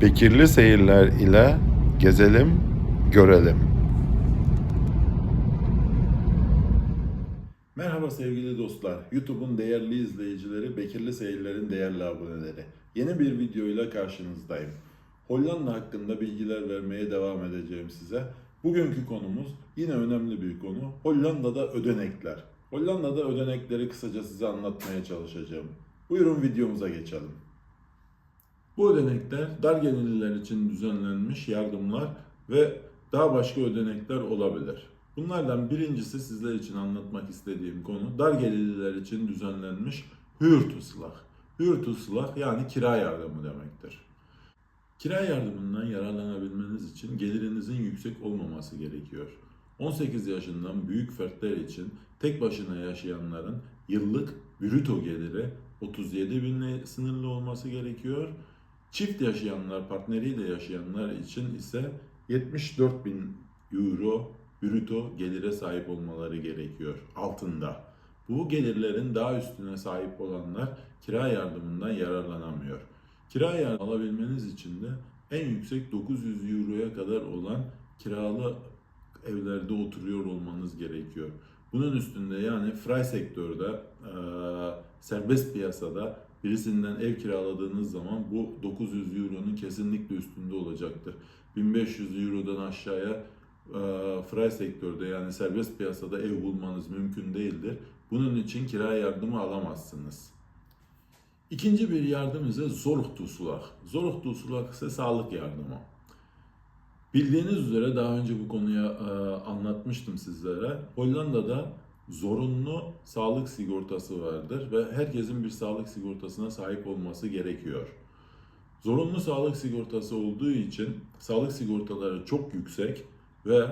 Bekirli seyirler ile gezelim, görelim. Merhaba sevgili dostlar. YouTube'un değerli izleyicileri, Bekirli Seyirler'in değerli aboneleri. Yeni bir videoyla karşınızdayım. Hollanda hakkında bilgiler vermeye devam edeceğim size. Bugünkü konumuz yine önemli bir konu. Hollanda'da ödenekler. Hollanda'da ödenekleri kısaca size anlatmaya çalışacağım. Buyurun videomuza geçelim. Bu ödenekler dar gelirliler için düzenlenmiş yardımlar ve daha başka ödenekler olabilir. Bunlardan birincisi sizler için anlatmak istediğim konu dar gelirliler için düzenlenmiş Huurtoeslag. Huurtoeslag yani kira yardımı demektir. Kira yardımından yararlanabilmeniz için gelirinizin yüksek olmaması gerekiyor. 18 yaşından büyük fertler için tek başına yaşayanların yıllık brüto geliri 37 binle sınırlı olması gerekiyor. Çift yaşayanlar, partneriyle yaşayanlar için ise 74 bin euro brüto gelire sahip olmaları gerekiyor altında. Bu gelirlerin daha üstüne sahip olanlar kira yardımından yararlanamıyor. Kira yardımı alabilmeniz için de en yüksek 900 euroya kadar olan kiralı evlerde oturuyor olmanız gerekiyor. Bunun üstünde yani fray sektörde, eee, serbest piyasada birisinden ev kiraladığınız zaman bu 900 euronun kesinlikle üstünde olacaktır. 1500 eurodan aşağıya eee fray sektörde yani serbest piyasada ev bulmanız mümkün değildir. Bunun için kira yardımı alamazsınız. İkinci bir yardım ise zorgtoeslag. Zorgtoeslag ise sağlık yardımı. Bildiğiniz üzere daha önce bu konuya e, anlatmıştım sizlere. Hollanda'da zorunlu sağlık sigortası vardır ve herkesin bir sağlık sigortasına sahip olması gerekiyor. Zorunlu sağlık sigortası olduğu için sağlık sigortaları çok yüksek ve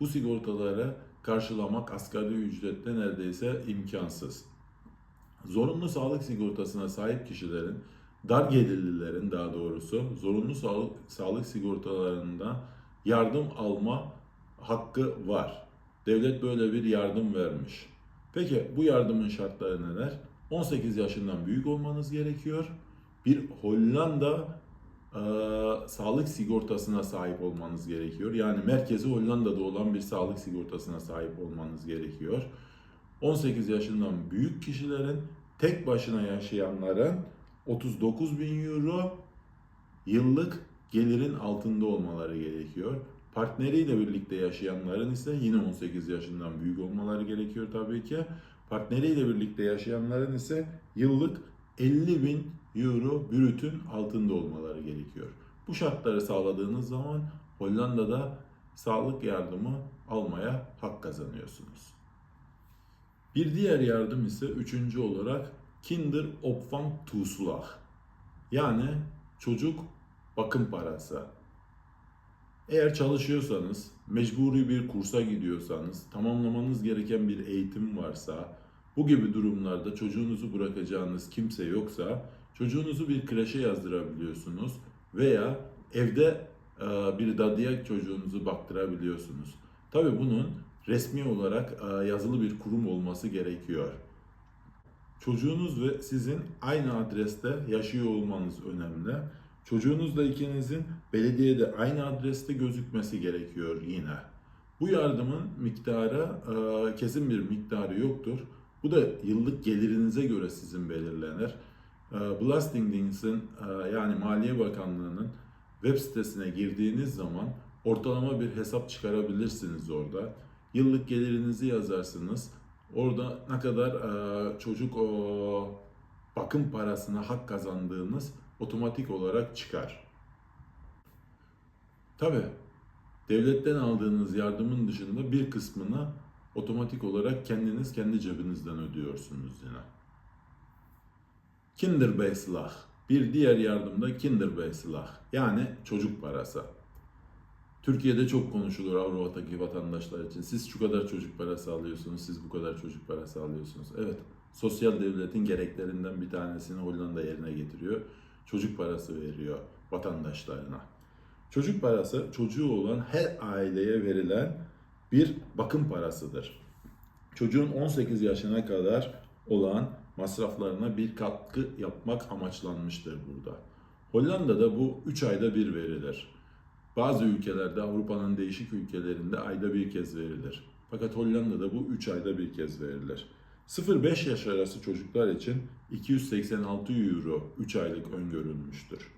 bu sigortaları karşılamak asgari ücretle neredeyse imkansız. Zorunlu sağlık sigortasına sahip kişilerin, dar gelirlilerin daha doğrusu zorunlu sağlık, sağlık sigortalarında yardım alma hakkı var. Devlet böyle bir yardım vermiş. Peki bu yardımın şartları neler? 18 yaşından büyük olmanız gerekiyor. Bir Hollanda e, sağlık sigortasına sahip olmanız gerekiyor. Yani merkezi Hollanda'da olan bir sağlık sigortasına sahip olmanız gerekiyor. 18 yaşından büyük kişilerin tek başına yaşayanların 39 bin euro yıllık gelirin altında olmaları gerekiyor. Partneriyle birlikte yaşayanların ise yine 18 yaşından büyük olmaları gerekiyor tabii ki. Partneriyle birlikte yaşayanların ise yıllık 50 bin euro brütün altında olmaları gerekiyor. Bu şartları sağladığınız zaman Hollanda'da sağlık yardımı almaya hak kazanıyorsunuz. Bir diğer yardım ise üçüncü olarak Kinder Opvang Toeslag. Yani çocuk bakım parası. Eğer çalışıyorsanız, mecburi bir kursa gidiyorsanız, tamamlamanız gereken bir eğitim varsa, bu gibi durumlarda çocuğunuzu bırakacağınız kimse yoksa, çocuğunuzu bir kreşe yazdırabiliyorsunuz veya evde e, bir dadıya çocuğunuzu baktırabiliyorsunuz. Tabi bunun resmi olarak e, yazılı bir kurum olması gerekiyor. Çocuğunuz ve sizin aynı adreste yaşıyor olmanız önemli. Çocuğunuzla ikinizin belediyede aynı adreste gözükmesi gerekiyor yine. Bu yardımın miktarı e, kesin bir miktarı yoktur. Bu da yıllık gelirinize göre sizin belirlenir. E, Belastingdienst'in e, yani Maliye Bakanlığı'nın web sitesine girdiğiniz zaman ortalama bir hesap çıkarabilirsiniz orada. Yıllık gelirinizi yazarsınız. Orada ne kadar çocuk bakım parasına hak kazandığınız otomatik olarak çıkar. Tabi devletten aldığınız yardımın dışında bir kısmını otomatik olarak kendiniz kendi cebinizden ödüyorsunuz yine. Kinderbeislag. Bir diğer yardımda Kinderbeislag yani çocuk parası. Türkiye'de çok konuşulur Avrupa'daki vatandaşlar için. Siz şu kadar çocuk parası alıyorsunuz, siz bu kadar çocuk parası alıyorsunuz. Evet, sosyal devletin gereklerinden bir tanesini Hollanda yerine getiriyor. Çocuk parası veriyor vatandaşlarına. Çocuk parası çocuğu olan her aileye verilen bir bakım parasıdır. Çocuğun 18 yaşına kadar olan masraflarına bir katkı yapmak amaçlanmıştır burada. Hollanda'da bu 3 ayda bir verilir. Bazı ülkelerde Avrupa'nın değişik ülkelerinde ayda bir kez verilir. Fakat Hollanda'da bu 3 ayda bir kez verilir. 0-5 yaş arası çocuklar için 286 euro 3 aylık öngörülmüştür.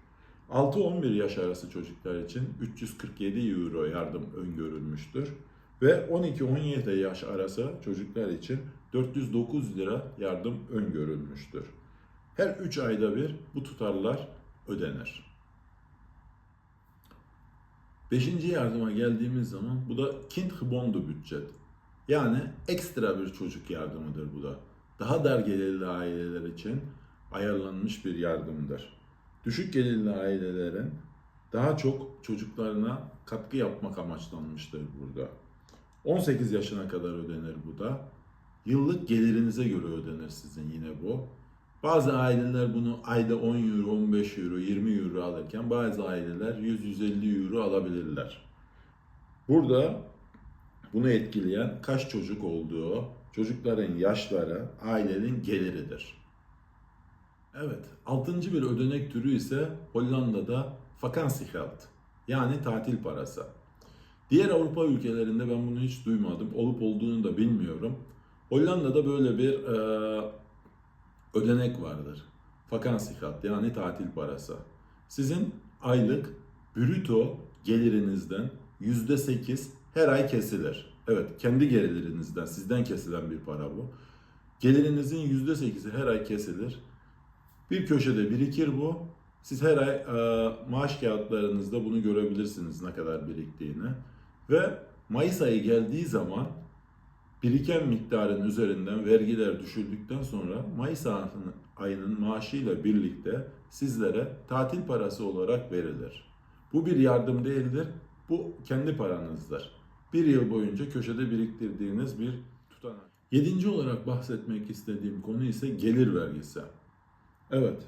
6-11 yaş arası çocuklar için 347 euro yardım öngörülmüştür. Ve 12-17 yaş arası çocuklar için 409 lira yardım öngörülmüştür. Her 3 ayda bir bu tutarlar ödenir. Beşinci yardıma geldiğimiz zaman bu da kindgebonden bütçet. Yani ekstra bir çocuk yardımıdır bu da. Daha dar gelirli aileler için ayarlanmış bir yardımdır. Düşük gelirli ailelerin daha çok çocuklarına katkı yapmak amaçlanmıştır burada. 18 yaşına kadar ödenir bu da. Yıllık gelirinize göre ödenir sizin yine bu. Bazı aileler bunu ayda 10 euro, 15 euro, 20 euro alırken bazı aileler 100-150 euro alabilirler. Burada bunu etkileyen kaç çocuk olduğu, çocukların yaşları, ailenin geliridir. Evet, altıncı bir ödenek türü ise Hollanda'da vakansiegeld yani tatil parası. Diğer Avrupa ülkelerinde ben bunu hiç duymadım, olup olduğunu da bilmiyorum. Hollanda'da böyle bir e, ödenek vardır. Vakansiegeld yani tatil parası. Sizin aylık brüto gelirinizden yüzde sekiz her ay kesilir. Evet, kendi gelirinizden, sizden kesilen bir para bu. Gelirinizin yüzde sekizi her ay kesilir. Bir köşede birikir bu. Siz her ay e, maaş kağıtlarınızda bunu görebilirsiniz ne kadar biriktiğini. Ve Mayıs ayı geldiği zaman biriken miktarın üzerinden vergiler düşürdükten sonra Mayıs ayının maaşıyla birlikte sizlere tatil parası olarak verilir. Bu bir yardım değildir, bu kendi paranızdır. Bir yıl boyunca köşede biriktirdiğiniz bir tutanak. Yedinci olarak bahsetmek istediğim konu ise gelir vergisi. Evet,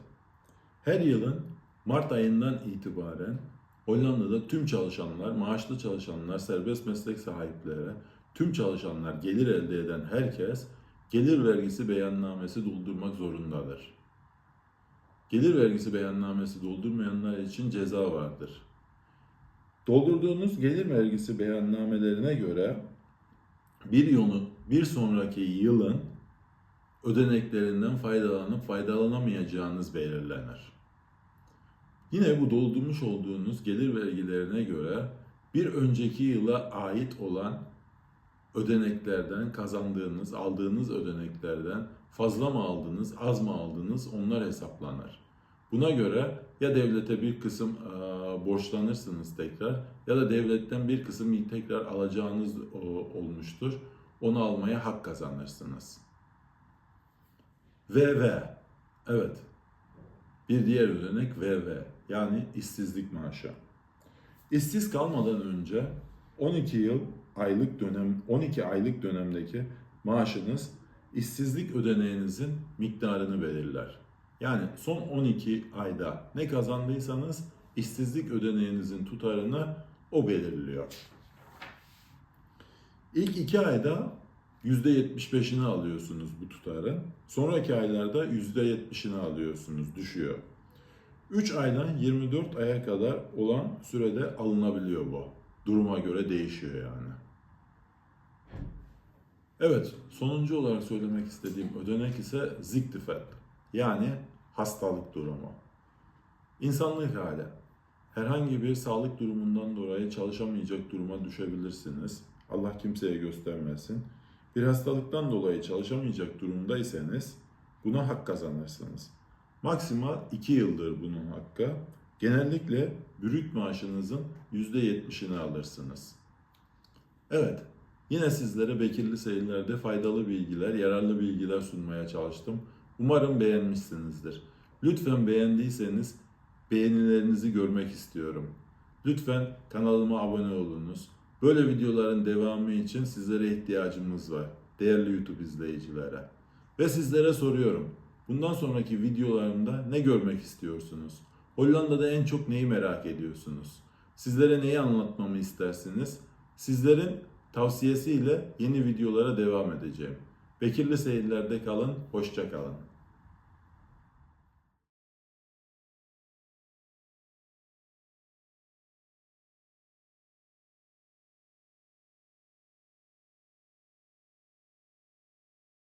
her yılın Mart ayından itibaren Hollanda'da tüm çalışanlar, maaşlı çalışanlar, serbest meslek sahipleri, tüm çalışanlar, gelir elde eden herkes gelir vergisi beyannamesi doldurmak zorundadır. Gelir vergisi beyannamesi doldurmayanlar için ceza vardır. Doldurduğunuz gelir vergisi beyannamelerine göre bir yolu bir sonraki yılın ödeneklerinden faydalanıp faydalanamayacağınız belirlenir. Yine bu doldurmuş olduğunuz gelir vergilerine göre bir önceki yıla ait olan ödeneklerden kazandığınız, aldığınız ödeneklerden fazla mı aldınız, az mı aldınız onlar hesaplanır. Buna göre ya devlete bir kısım e, borçlanırsınız tekrar ya da devletten bir kısım tekrar alacağınız e, olmuştur. Onu almaya hak kazanırsınız. VV. Evet. Bir diğer ödenek VV. Yani işsizlik maaşı. İşsiz kalmadan önce 12 yıl aylık dönem 12 aylık dönemdeki maaşınız işsizlik ödeneğinizin miktarını belirler. Yani son 12 ayda ne kazandıysanız işsizlik ödeneğinizin tutarını o belirliyor. İlk iki ayda %75'ini alıyorsunuz bu tutarın. Sonraki aylarda %70'ini alıyorsunuz, düşüyor. 3 aydan 24 aya kadar olan sürede alınabiliyor bu. Duruma göre değişiyor yani. Evet, sonuncu olarak söylemek istediğim ödenek ise ziktifet. Yani hastalık durumu. İnsanlık hali. Herhangi bir sağlık durumundan dolayı çalışamayacak duruma düşebilirsiniz. Allah kimseye göstermesin. Bir hastalıktan dolayı çalışamayacak durumdaysanız buna hak kazanırsınız. Maksimal 2 yıldır bunun hakkı. Genellikle brüt maaşınızın %70'ini alırsınız. Evet, yine sizlere Bekirli Seyirler'de faydalı bilgiler, yararlı bilgiler sunmaya çalıştım. Umarım beğenmişsinizdir. Lütfen beğendiyseniz beğenilerinizi görmek istiyorum. Lütfen kanalıma abone olunuz. Böyle videoların devamı için sizlere ihtiyacımız var. Değerli YouTube izleyicilere. Ve sizlere soruyorum. Bundan sonraki videolarımda ne görmek istiyorsunuz? Hollanda'da en çok neyi merak ediyorsunuz? Sizlere neyi anlatmamı istersiniz? Sizlerin tavsiyesiyle yeni videolara devam edeceğim. Bekirli seyirlerde kalın, hoşça kalın.